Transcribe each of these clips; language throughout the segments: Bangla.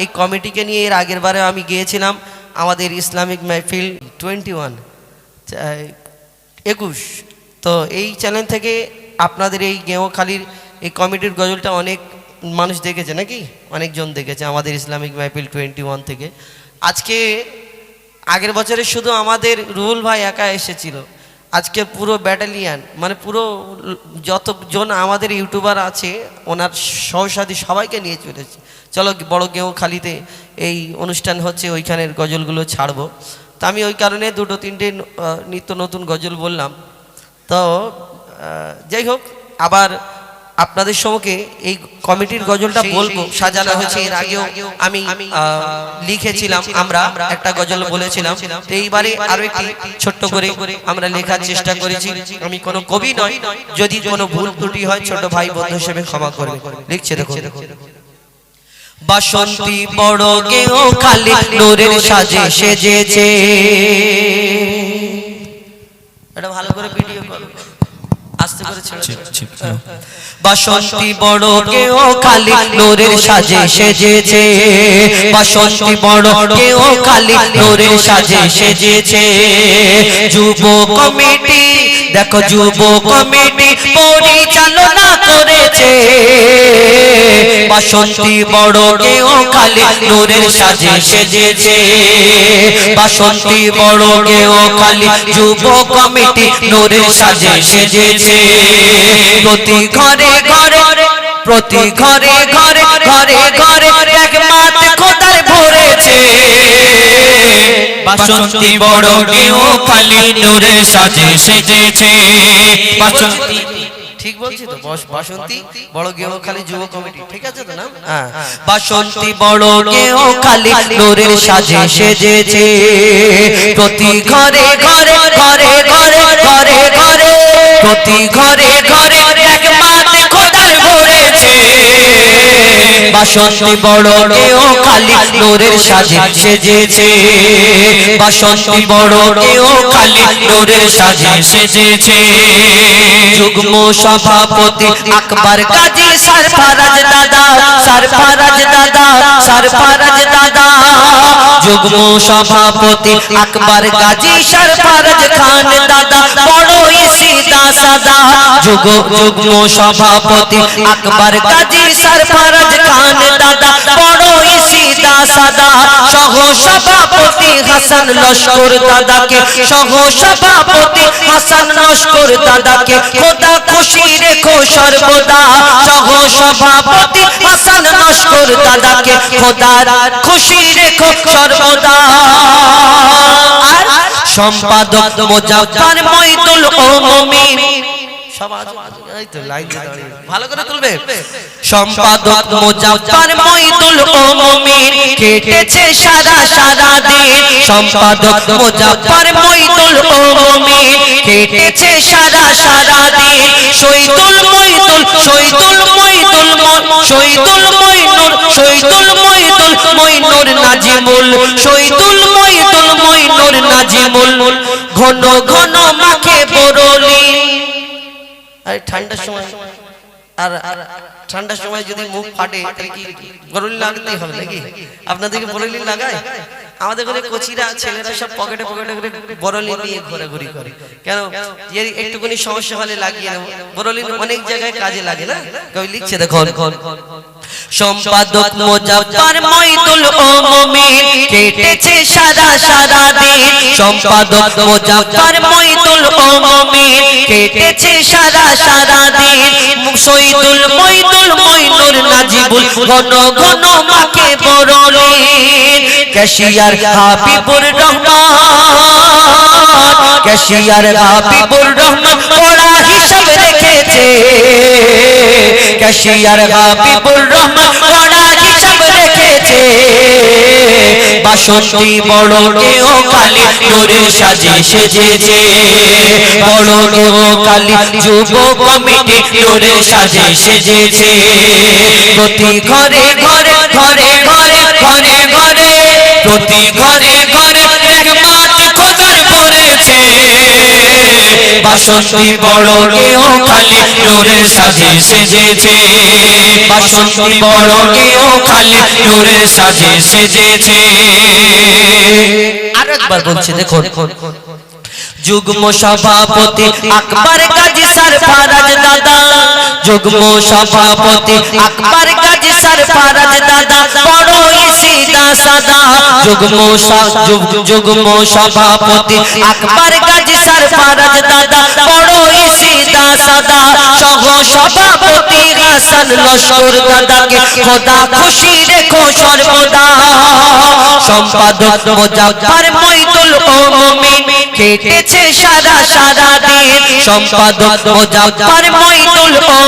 এই কমিটিকে নিয়ে এর আগের বারে আমি গিয়েছিলাম, আমাদের ইসলামিক মেহফিল টোয়েন্টি ওয়ান একুশ। তো এই চ্যানেল থেকে আপনাদের এই গেঁওখালির এই কমিটির গজলটা অনেক মানুষ দেখেছে নাকি? অনেকজন দেখেছে আমাদের ইসলামিক মেহফিল টোয়েন্টি ওয়ান থেকে। আজকে আগের বছরে শুধু আমাদের রুহুল ভাই একা এসেছিল। আজকে পুরো ব্যাটালিয়ান মানে পুরো যতজন আমাদের ইউটিউবার আছে, ওনার সহসাদী সবাইকে নিয়ে চলেছে। চলো বড় গেঁও খালিতে এই অনুষ্ঠান হচ্ছে ওইখানের গজলগুলো ছাড়বো। তা আমি ওই কারণে দুটো তিনটে নিত্য নতুন গজল বললাম। তো যাই হোক আবার আপনাদের সম্মুখে এই কমিটির গজলটা বলব। সাজানো হয়েছে এর আগেও আমি লিখেছিলাম আমরা একটা গজল বলেছিলাম। তো এইবারে আরও একটি ছোট্ট করে আমরা লেখার চেষ্টা করেছি। আমি কোনো কবি নয় যদি কোনো ভুল ত্রুটি হয় ছোট ভাই বন্ধু হিসেবে ক্ষমা করবে। লিখছে দেখো বাসন্তী বড় গেও খালি নোরের সাজে সেজেছে। এটা ভালো করে ভিডিও করো। আস্তে করে ছেড়ে দাও। বাসন্তী বড় কেও খালি নোরের সাজে সেজেছে। বাসন্তী বড় কেও খালি নোরের সাজে সেজেছে। যুব কমিটি দেখো যুব কমিটি পরিচালনা করেছে। বাসন্তী বড় কেও খালি নোরের সাজে সেজেছে। বাসন্তী বড় কেও খালি যুব কমিটি নোরের সাজে সেজেছে। প্রতি ঘরে ঘরে প্রতি ঘরে ঘরে ঘরে ঘরে এক মাত বাসন্তী বড় কেউ খালি নূরের সাজে সেজেছে। বাসন্তী ঠিক বলছি তো? বাসন্তী বড় গেও খালি যুব কমিটি। ঠিক আছে তো না? হ্যাঁ। বাসন্তী বড় গেও খালি নোরের সাজে সেজেছে। প্রতি ঘরে ঘরে ঘরে ঘরে বাসন্তী বড় নোরের সাজে সেজেছে। বাসন্তী বড় নোরের সাজে সেজেছে। যুগ্ম সভাপতি আকবর কাজী সরফরাজ দাদা সরফরাজ দাদা সরফরাজ দাদা। যুগ্ম সভাপতি আকবর গাজী, সরফরাজ খান দাদা, বড় সিদা সাদা। যুগ যুগ্ম সভাপতি আকবর গাজী সরফরাজ খান দাদা, বড় সিদা সাদা সহ সভাপতি হাসান লস্কর দাদাকে সহ সভাপতি হাসান লস্কর দাদাকে, খোদা খুশি রেখো সর্বদা সহ সভাপতি হাসান লস্কর দাদাকে, খোদা খুশি রেখো সর্বদা। আর সম্পাদক মোজাফফর মইদুল ও মুমিন ভালো করে তুলবে। সম্পাদক মোজাফফর মইদুল ও মুমিন কেটেছে সারা সারা দিন। সম্পাদক মোজাফফর মইদুল ও কেটেছে সারা সারা দিন। শহীদুল মইদুল শহীদুল মইদুল শহীদুল মইনুর শহীদুল মইদুল মইনুর নাজিমুল শহীদুল মইদুল মইনুর নাজিমুল। ঘন ঘন মাখে বরলি আর ঠান্ডার সময় আর ঠান্ডার সময় যদি মুখ ফাটে, তাহলে কি লাগাতেই হবে নাকি? আপনাদেরকে বরলি লাগায়। আমাদের ঘরে কচিরা, ছেলেরা সব পকেটে পকেটে করে বরলি নিয়ে ঘোরাঘুরি করে। কেন? এর একটুখানি সমস্যা হলে লাগিয়ে নেব। বরলি অনেক জায়গায় কাজে লাগে না? কবি লিখছে দেখুন। সম্পাদক মোজাফফর মইদুল ও মুমিন কেটেছে সারা সারা দিন। সম্পাদক মোজাফফর মইদুল ও মুমিন কেটেছে সারা সারা দিন। শহীদুল মইদুল মইনুর নাজিবুল ঘন ঘন মাকে বরলিন ক্যাশিয়ার হাবিবুর রহমান ক্যাশিয়ার হাবিবুর রহমান পড়া হিসাব রেখেছে। ক্যাশিয়ার হাবিবুর রহমান পড়া হিসাব রেখেছে। বাসন্তী বড় কেও কালী নূরের সাজে সেজেছে। বড় কেও কালী যুব কমিটি নূরের সাজে সেজেছে। প্রতি ঘরে ঘরে ঘরে ঘরে ঘরে ঘরে, প্রতি ঘরে বাসন্তী বড় কেউ খালি নূরের সাজে সেজেছে। বাসন্তী বড় কেউ খালি নূরের সাজে সেজেছে। আর একবার বলছি, দেখুন। যুগ্ম সভাপতি আকবর গাজী সরফরাজ দাদা যুগ্ম সভাপতি আকবর সরফরাজ দাদা সিদা সভাপতি আকবর দাদা সিদা সহ সভাপতি লস্কর দাদাকে খোদা খুশি রেখো সর্বদা। সম্পাদক মোজাফফর মইদুল কেটেছে সারা সারা দিন। সম্পাদক মোজাফফর মইদুল ও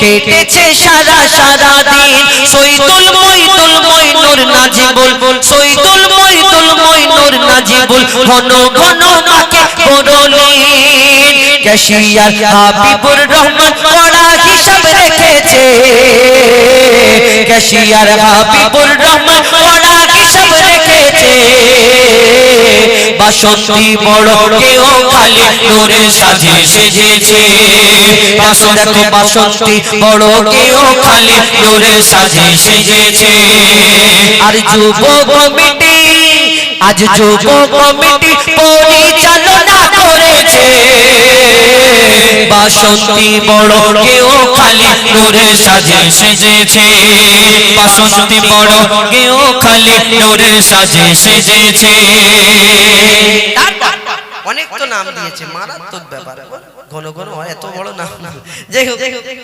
কেটেছে সারা সারা দিন। সৈদুল মইদুল মইনুর নাজিবুল সৈদুল মইদুল মইনুর নাজিবুল ঘন ঘন মাকে বড়লিন ক্যাশিয়ার হাবিবুর রহমান পড়া হিসাব রেখেছে। ক্যাশিয়ার হাবিবুর রহমান রেখেছে বাসন্তী বড় কেউ খালি নূরের সাজে সেজেছে। দেখো বাসন্তী বড় কেউ খালি নূরের সাজে সেজেছে। আর যুব কমিটি, আজ যুব কমিটি পরিচালনা করেছে। বাসন্তী বড় কেউ খালি নূরের সাজে সেজেছে। বাসন্তী বড় কেউ খালি নূরের সাজে সেজেছে। অনেক তো নাম দিয়েছে, মারাত্মক ব্যাপার। ঘন ঘন এত বড় নাম। না যাই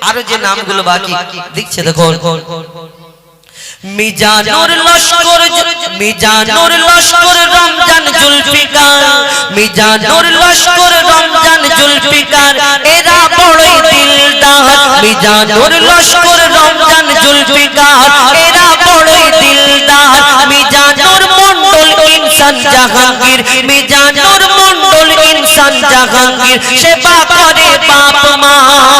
আরও যে নামগুলো বাকি, দিচ্ছে দেখো মিজানুর লস্কর মিজানুর লস্কর রমজান জুলফিকার, মিজানুর লস্কর রমজান জুলফিকার, এরা বড়ই দিলদার। মিজানুর লস্কর রমজান জুলফিকার, এরা বড়ই দিলদার। মিজানুর ইনসান জাহাঙ্গীর, মিজানুর ইনসান জাহাঙ্গীর, সেবা করে বাপ মার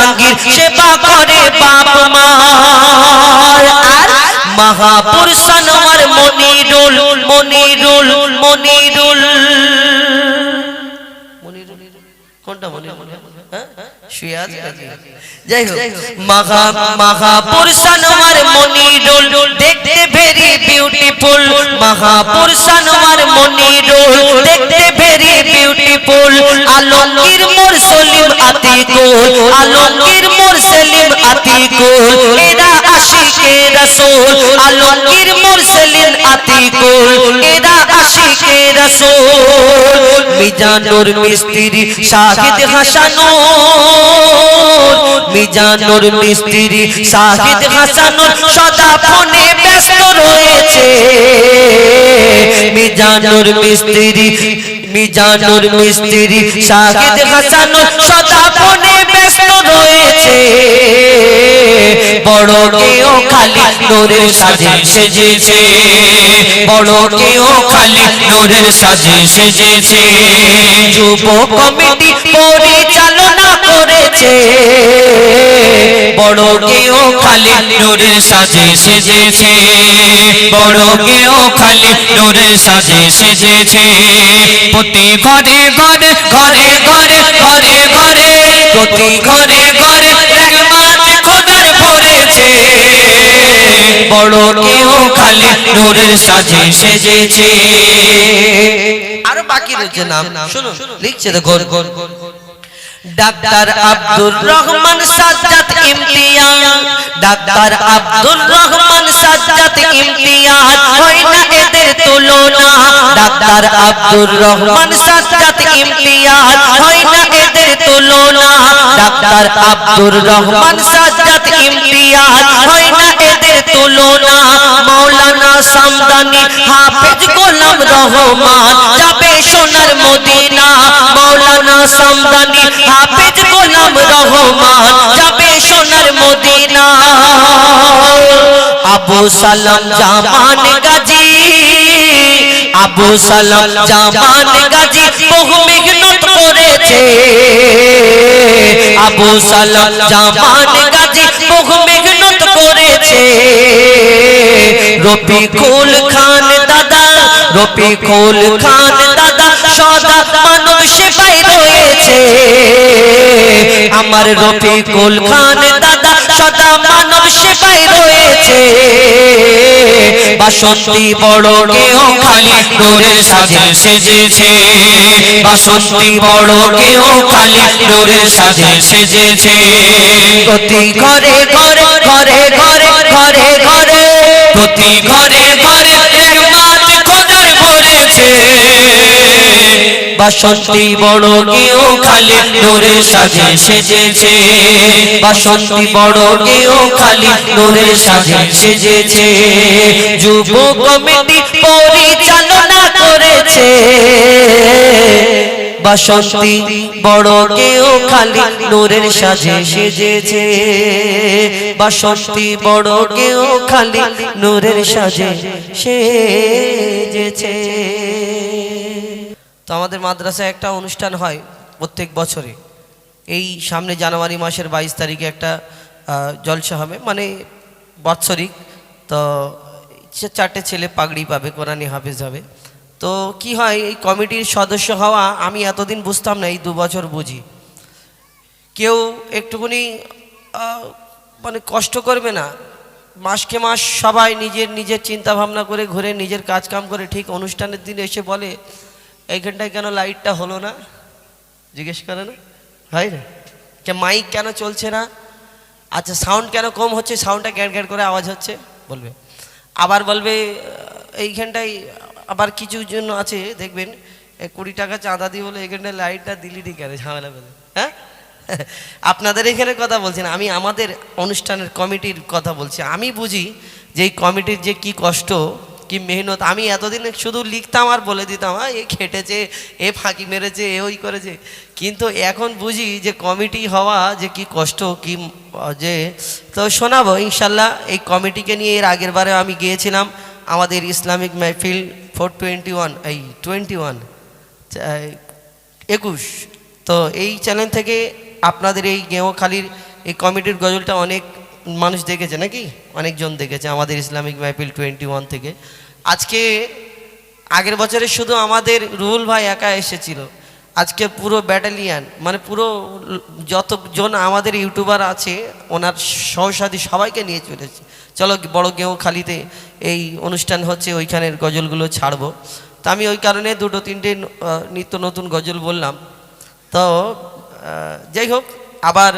জাহাঙ্গীর সেবা করে বাপ মার। আর মহাপুরুষ আমার মনিরুল মনিরুল মনিরুল। দেখতে ভেরি বিউটিফুল মনিরুল, দেখতে ভেরি বিউটিফুল আলমগীর মোর সলিম আতিকুল আলমগীর মোর সলিম আতিকুল, এরা আশিকে রাসূল আলমগীর মোর সলিম আতিকুল, এরা আশিকে রাসূল। মিজানুর মিস্ত্রি শাহিদ হাসানুর, মিজানুর মিস্ত্রি শাহিদ হাসানুর সদা ফোনে ব্যস্ত রয়েছে। মিজানুর মিস্ত্রি মিজানুর মিস্ত্রি শাহিদ হাসান সদা ফোনে ব্যস্ত রয়েছে। বড় কেউ খালি নূরের সাজে সেজেছে। বড় কেউ খালি নূরের সাজে সেজেছে। যুব কমিটি পরিচালনা করেছে বড় কেউ খালি নূরের সাজে সেজেছে। বড় কেউ খালি নূরের সাজে সেজেছে। প্রতি ঘরে ঘরে ঘরে ঘরে ঘরে ঘরে, প্রতি ঘরে ঘরে বড় কেউ খালি নূরের সাজে সেজেছে। আরও বাকি রয়েছে নাম, শুনুন, লিখছে দেখো ডাক্তার আব্দুর রহমান সাজ্জাদ ইমতিয়াজ। ডাক্তার আব্দুর রহমান সাজ্জাদ ইমতিয়াজ। হয় না এদের তুলনা। ডাক্তার আব্দুর রহমান সাজ্জাদ ইমতিয়াজ। হয় না এদের তুলনা। ডাক্তার আব্দুর রহমান সাজ্জাদ ইমতিয়াজ। হয় না এদের তুলনা। মাওলানা সামদানি হাফেজ গোলাম রহমান। যাবে সোনার মদিনা। সামদানি হাফেজ গোলাম রহমান যাবে সোনার মদিনা। আবু সালাম জামান গাজী, আবু সালাম জামান গাজী বহু মেহনত করেছে। আবু সালাম জামান গাজী বহু করেছে। রফিকুল খান দাদা, রফিকুল খান দাদা, সদা মানব সেবাই রয়েছে। আমার রফিকুল খান দাদা, সদা মানব সেবাই রয়েছে। বাসন্তী বড় কেউ খালি নূরের সাজে সেজেছে। বাসন্তী বড় কেউ খালি নূরের সাজে সেজেছে। প্রতি ঘরে ঘরে ঘরে ঘরে ঘরে ঘরে, প্রতি ঘরে বাসন্তী বড় কেউ খালি নূরের সাজে সেজেছে। বাসন্তী বড় কেউ খালি নূরের সাজে সেজেছে। যুব কমিটি পরিচালনা করেছে। বাসন্তী বড় কেউ খালি নূরের সাজে সেজেছে। বাসন্তী বড় কেউ খালি নূরের সাজে সেজেছে। তো আমাদের মাদ্রাসায় একটা অনুষ্ঠান হয় প্রত্যেক বছরে। এই সামনে জানুয়ারি মাসের বাইশ তারিখে একটা জলসা হবে মানে বাৎসরিক। তো চারটে ছেলে পাগড়ি পাবে, কোরআনি হাফেজ হবে। তো কি হয়, এই কমিটির সদস্য হওয়া আমি এতদিন বুঝতাম না, এই দু বছর বুঝি। কেউ একটুখানি মানে কষ্ট করবে না। মাসকে মাস সবাই নিজের নিজের চিন্তা ভাবনা করে ঘুরে নিজের কাজ কাম করে ঠিক অনুষ্ঠানের দিন এসে বলে এইখানটায় কেন লাইটটা হলো না? জিজ্ঞেস করে না? হয় না? কে মাইক কেন চলছে না? আচ্ছা সাউন্ড কেন কম হচ্ছে? সাউন্ডটা গ্যাট গ্যাট করে আওয়াজ হচ্ছে? বলবে। আবার বলবে এইখানটায় আবার কিছু জন্য আছে, দেখবেন কুড়ি টাকা চাঁদা দিয়ে বলে এখানটায় লাইটটা দিলি নি কেন? ঝামেলা বলে হ্যাঁ? আপনাদের এখানে কথা বলছি না, আমি আমাদের অনুষ্ঠানের কমিটির কথা বলছি। আমি বুঝি যে এই কমিটির যে কি কষ্ট কি মেহনত? আমি এতদিন শুধু লিখতাম আর বলে দিতাম হ্যাঁ এ খেটেছে, এ ফাঁকি মেরেছে, এ ওই করেছে। কিন্তু এখন বুঝি যে কমিটি হওয়া যে কি কষ্ট, কি যে, তো শোনাবো, ইনশাল্লাহ এই কমিটিকে নিয়ে এর আগের বারে আমি গিয়েছিলাম আমাদের ইসলামিক মেহফিল ফোর টোয়েন্টি ওয়ান, এই টোয়েন্টি ওয়ান একুশ। তো এই চ্যানেল থেকে আপনাদের এই গেঁওখালির, এই কমিটির গজলটা অনেক মানুষ দেখেছে নাকি? অনেকজন দেখেছে, আমাদের ইসলামিক মাহফিল টোয়েন্টি ওয়ান থেকে। আজকে, আগের বছরে শুধু আমাদের রুহুল ভাই একা এসেছিল। আজকে পুরো ব্যাটালিয়ান মানে পুরো যতজন আমাদের ইউটিউবার আছে, ওনার সহসাদী সবাইকে নিয়ে চলেছে। চলো, বড় গেঁও খালিতে এই অনুষ্ঠান হচ্ছে, ওইখানের গজলগুলো ছাড়বো। তো আমি ওই কারণে দুটো, তিনটে নিত্য নতুন গজল বললাম। তো যাই হোক, আবার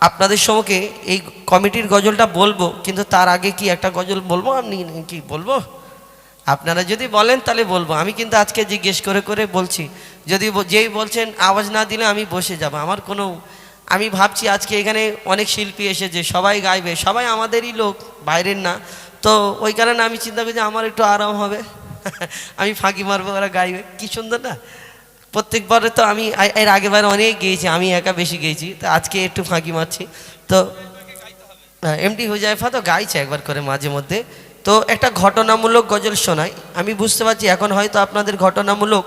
আপনাদের সম্মুখে এই কমিটির গজলটা বলব, কিন্তু তার আগে কি একটা গজল বলব আপনি কি বলব? আপনারা যদি বলেন তাহলে বলব। আমি কিন্তু আজকে জিজ্ঞেস করে করে বলছি, যদি যেই বলছেন আওয়াজ না দিলে আমি বসে যাব। আমার কোনো, আমি ভাবছি আজকে এখানে অনেক শিল্পী এসেছে, সবাই গাইবে, সবাই আমাদেরই লোক, বাইরের না। তো ওই কারণে আমি চিন্তা করি যে আমার একটু আরাম হবে। আমি ফাঁকি মারবো, ওরা গাইবে। কি সুন্দর না? প্রত্যেকবারে তো আমি এর আগেবার অনেক গিয়েছি, আমি একা বেশি গিয়েছি, তো আজকে একটু ফাঁকি মারছি। তো এমডি হুজাইফা তো গাইছে একবার করে মাঝে মধ্যে। তো একটা ঘটনামূলক গজল শোনাই। আমি বুঝতে পারছি, এখন হয়তো আপনাদের ঘটনামূলক